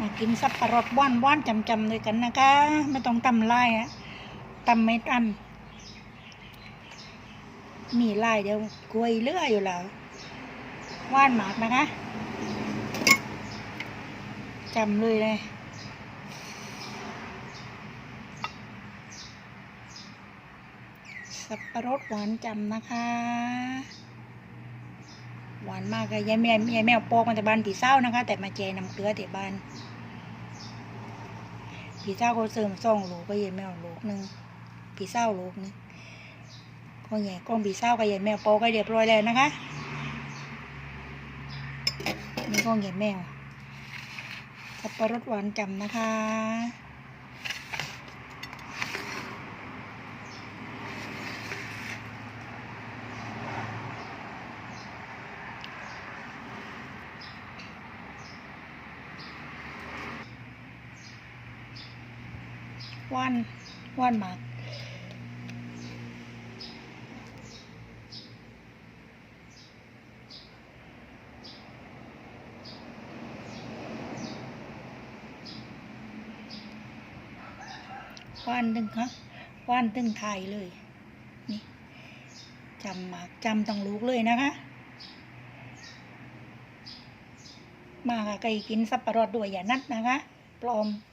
มากินสับปะรดว่านว่านจำๆด้วยกันนะคะ ไม่ต้องตำลายอะตำไม่ตำมีลายเดียวกล้วยเลือยอยู่แล้วว่านหมากนะคะจำเลยเลยสับปะรดหวานจำนะคะ หวานมากเลยยายแม่ยายแมวปอกมาจากบ้านผีเศร้านะคะ แต่มาเจน้ำเกลือที่บ้านผีเศร้าก็เสริมซองลูกก็ยายแมวลูกหนึ่งผีเศร้าลูกนึงก็ใหญ่ก้องผีเศร้ากับยายแมวปอกก็เรียบร้อยแล้วนะคะนี่ก้องยายแมวสับปะรดหวานจำนะคะ ว่านว่านหมากว่านตึงคะว่านตึงไทยเลย นี่จำหมากจำต้องลูกเลยนะคะ มาค่ะไก่กินสับปะรดด้วยอย่านัดนะคะ ปลอม